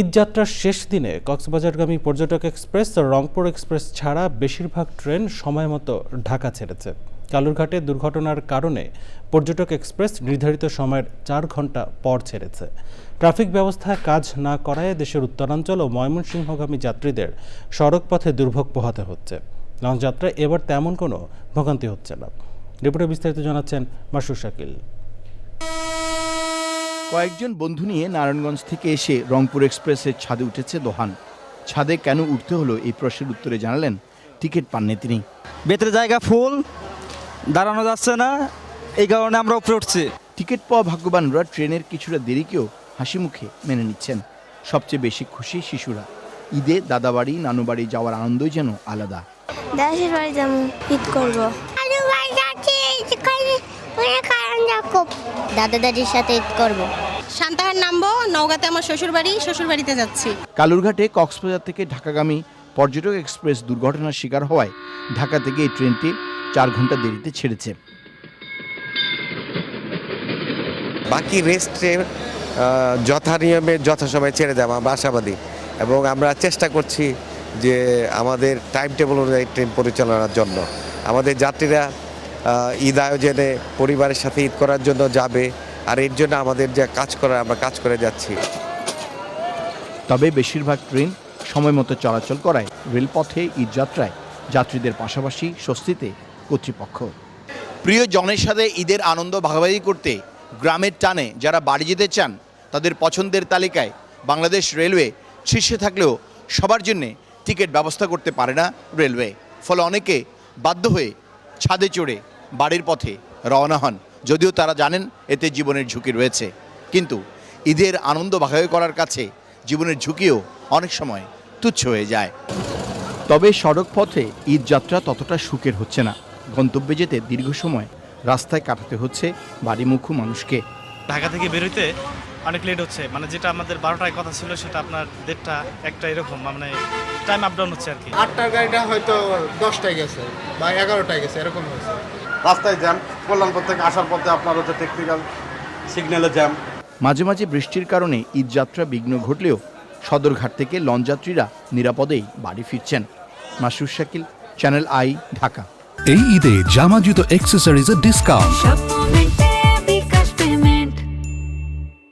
ঈদ যাত্রার শেষ দিনে কক্সবাজারগামী পর্যটক এক্সপ্রেস ও রংপুর এক্সপ্রেস ছাড়া বেশিরভাগ ট্রেন সময় মতো ঢাকা ছেড়েছে। কালুরঘাটে দুর্ঘটনার কারণে পর্যটক এক্সপ্রেস নির্ধারিত সময়ের চার ঘণ্টা পর ছেড়েছে। ট্রাফিক ব্যবস্থায় কাজ না করায় দেশের উত্তরাঞ্চল ও ময়মনসিংহগামী যাত্রীদের সড়ক পথে দুর্ভোগ পোহাতে হচ্ছে। লঞ্চ যাত্রায় এবার তেমন কোনো ভোগান্তি হচ্ছে না। রিপোর্টে বিস্তারিত জানাচ্ছেন মাসুর শাকিল। কয়েকজন বন্ধু নিয়ে নারায়ণগঞ্জ থেকে এসে রংপুর এক্সপ্রেসের ছাদে উঠেছে দোহান ছাদে কেন উঠতে হলো এই প্রশ্নের উত্তরে জানালেন টিকিট পাননি তিনি। ভেতরে জায়গা ফুল দাঁড়ানো যাচ্ছে না এই কারণে আমরা উপরে উঠছি। টিকিট পাওয়া ভাগ্যবানরা ট্রেনের কিছুটা দেরিকেও হাসি মুখে মেনে নিচ্ছেন। সবচেয়ে বেশি খুশি শিশুরা। ঈদে দাদাবাড়ি নানুবাড়ি যাওয়ার আনন্দই যেন আলাদা। দেশের বাড়ি যাব ঈদ করব। দাদা দাদির সাথে ঈদ করব। সান্তাহার নামবো নওগাঁতে আমার শ্বশুর বাড়ি শ্বশুর যাচ্ছি। কালুরঘাটে কক্সবাজার থেকে ঢাকাগামী পর্যটক এক্সপ্রেস দুর্ঘটনার শিকার হওয়ায় ঢাকা থেকে এই ট্রেনটি চার ঘণ্টা দেরিতে ছেড়েছে। বাকি রেস্টে যথা নিয়মে যথাসময়ে ছেড়ে দেওয়া আমরা আশাবাদী। এবং আমরা চেষ্টা করছি যে আমাদের টাইম টেবল অনুযায়ী ট্রেন পরিচালনার জন্য। আমাদের যাত্রীরা ঈদ আয়োজনে পরিবারের সাথে ঈদ করার জন্য যাবে। আর এর জন্য আমাদের যে কাজ করা আমরা কাজ করে যাচ্ছি। তবে বেশিরভাগ ট্রেন সময় মতো চলাচল করায় রেলপথে ঈদ যাত্রায় যাত্রীদের পাশাপাশি স্বস্তিতে কর্তৃপক্ষ। প্রিয় জনের সাথে ঈদের আনন্দ ভাগাভাগি করতে গ্রামের টানে যারা বাড়ি যেতে চান তাদের পছন্দের তালিকায় বাংলাদেশ রেলওয়ে শীর্ষে থাকলেও সবার জন্যে টিকিট ব্যবস্থা করতে পারে না রেলওয়ে। ফলে অনেকে বাধ্য হয়ে ছাদে চড়ে বাড়ির পথে রওনা হন। যদিও তারা জানেন এতে জীবনের ঝুঁকি রয়েছে। কিন্তু ঈদের আনন্দ ভাগাভাগি করার কাছে জীবনের ঝুঁকিও অনেক সময় তুচ্ছ হয়ে যায়। তবে সড়ক পথে ঈদ যাত্রা ততটা সুখের হচ্ছে না। গন্তব্যে যেতে দীর্ঘ সময় রাস্তায় কাটাতে হচ্ছে বাড়িমুখু মানুষকে। ঢাকা থেকে বেরোতে অনেক লেট হচ্ছে। মানে যেটা আমাদের বারোটায় কথা ছিল সেটা আপনার দেড়টা একটা এরকম মানে টাইম আপ ডাউন হচ্ছে আর কি। আটটার গাড়িটা হয়তো দশটায় গেছে বা এগারোটায় গেছে এরকম হয়েছে। রাস্তায় জ্যাম কল্যাণপুর থেকে আসার পথে আপনার হচ্ছে টেকনিক্যাল সিগন্যালে জ্যাম মাঝে মাঝে বৃষ্টির কারণে ঈদ যাত্রা বিঘ্ন ঘটলেও সদরঘাট থেকে লঞ্চ যাত্রীরা নিরাপদেই বাড়ি ফিরছেন। মাসুর শাকিল চ্যানেল আই ঢাকা এই ঈদে জামা জুতো অ্যাক্সেসরিজের ডিসকাউন্ট